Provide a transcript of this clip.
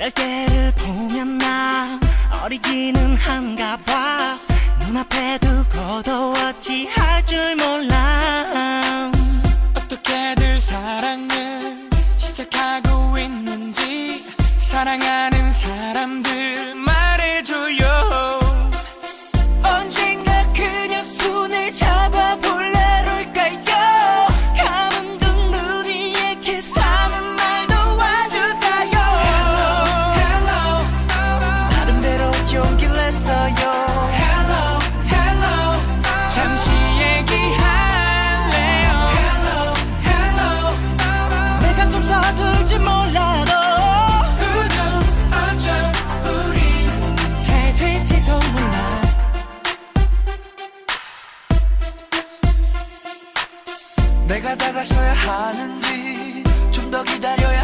이럴 때를 보면 나 어리기는 한가 봐. 눈앞에 두고도 어찌할 줄 몰라. 어떻게들 사랑을 시작하고 있는지 사랑하는 사람들 내가 다가서야 하는지 좀 더 기다려야